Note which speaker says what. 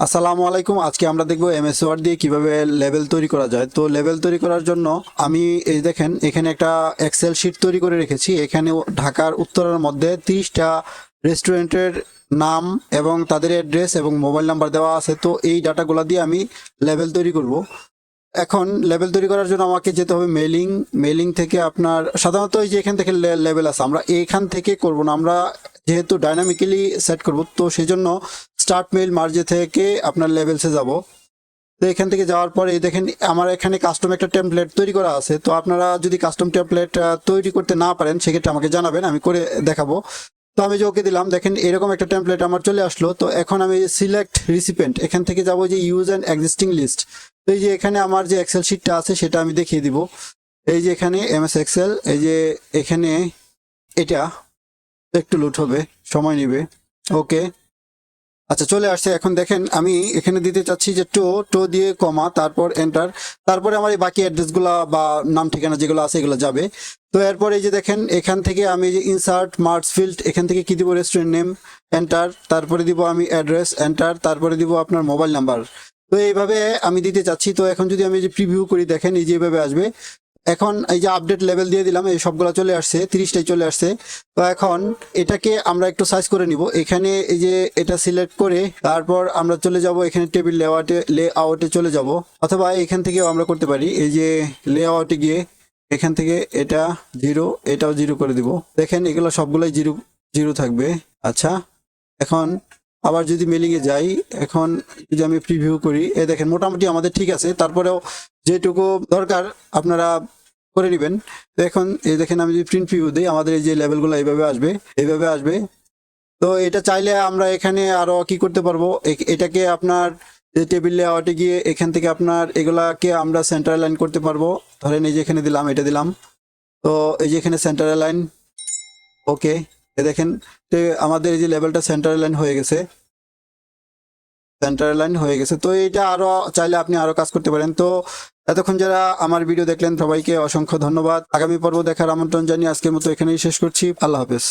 Speaker 1: আসসালামু আলাইকুম। আজকে আমরা দেখব এমএস ওয়ার্ড দিয়ে কীভাবে লেভেল তৈরি করা যায়। তো লেভেল তৈরি করার জন্য আমি এই দেখেন, এখানে একটা এক্সেল শিট তৈরি করে রেখেছি। এখানে ঢাকার উত্তরের মধ্যে তিরিশটা রেস্টুরেন্টের নাম এবং তাদের অ্যাড্রেস এবং মোবাইল নাম্বার দেওয়া আছে। তো এই ডাটাগুলো দিয়ে আমি লেভেল তৈরি করব। এখন লেভেল তৈরি করার জন্য আমাকে যেতে হবে মেলিং মেলিং থেকে আপনার সাধারণত এই যে এখান থেকে লেভেল আছে। আমরা এখান থেকে করব না। আমরা যেহেতু ডাইনামিক্যালি সেট করব, তো সেই জন্য স্টার্ট মেইল মার্জে থেকে আপনার লেভেলসে যাব। তো এখান থেকে যাওয়ার পরে দেখেন, আমার এখানে কাস্টম একটা টেমপ্লেট তৈরি করা আছে। তো আপনারা যদি কাস্টম টেমপ্লেট তৈরি করতে না পারেন, সেক্ষেত্রে আমাকে জানাবেন, আমি করে দেখাবো। তো আমি যে ওকে দিলাম, দেখেন এরকম একটা টেমপ্লেট আমার চলে আসলো। তো এখন আমি সিলেক্ট রিসিপেন্ট এখান থেকে যাব যে ইউজ অ্যান্ড এক্সিস্টিং লিস্ট তো এই যে এখানে আমার যে এক্সেল শিটটা আছে, সেটা আমি দেখিয়ে দিব। এই যে এখানে এম এস এক্সেল এই যে এখানে এটা, একটু লুট হবে, সময় নেবে। ওকে আচ্ছা চলে আসছে। এখন দেখেন, আমি এখানে দিতে চাচ্ছি যে টো টো দিয়ে কমা, তারপর এন্টার তারপরে আমার এই বাকি অ্যাড্রেসগুলো বা নাম ঠিকানা যেগুলো আছে, এগুলো যাবে। তো এরপরে এই যে দেখেন, এখান থেকে আমি যে ইনসার্ট মার্কস ফিল্ড এখান থেকে কি দিব রেস্টুরেন্ট নেম এন্টার তারপরে দিব আমি অ্যাড্রেস এন্টার তারপরে দিব আপনার মোবাইল নাম্বার তো এইভাবে আমি দিতে চাচ্ছি। তো এখন যদি আমি যে প্রিভিউ করি, দেখেন, এই যে এইভাবে আসবে। এখন এই যে আপডেট লেভেল দিয়ে দিলাম, এই সবগুলো চলে আসছে, তিরিশটাই চলে আসছে। তো এখন এটাকে আমরা একটু সাইজ করে নিব। এখানে এই যে এটা সিলেক্ট করে তারপর আমরা চলে যাব এখানে টেবিল লেআউটে লে আউটে চলে যাব। অথবা এখান থেকেও আমরা করতে পারি। এই যে লে আউটে গিয়ে এখান থেকে এটা জিরো এটাও জিরো করে দিব। দেখেন এগুলো সবগুলোই জিরো জিরো থাকবে। আচ্ছা এখন আবার যদি মেলিং এ যাই, এখন যদি আমি প্রিভিউ করি, এ দেখেন মোটামুটি আমাদের ঠিক আছে। তারপরেও যেটুকু দরকার, আপনারা করে নেবেন। তো এখন এই দেখেন আমি যদি প্রিন্ট প্রিভিউ দিই, আমাদের এই যে লেভেলগুলো এইভাবে আসবে এইভাবে আসবে। তো এটা চাইলে আমরা এখানে আরও কি করতে পারব? এটাকে আপনার যে টেবিল লেআউটে গিয়ে এখান থেকে আপনার এগুলাকে আমরা সেন্টার লাইন করতে পারব। ধরেন এই যে এখানে দিলাম, এটা দিলাম। তো এই যে এখানে সেন্টার লাইন ওকে দেখেন আমাদের এই যে লেভেলটা সেন্টার লাইন হয়ে গেছে। সেন্টার লাইন হয়ে গেছে। তো এটা আরও চাইলে আপনি আরও কাজ করতে পারেন। তো এতক্ষণ যারা আমার ভিডিও দেখলেন, সবাইকে অসংখ্য ধন্যবাদ। আগামী পর্ব দেখার আমন্ত্রণ জানিয়ে আজকের মতো এখানেই শেষ করছি। আল্লাহ হাফেজ।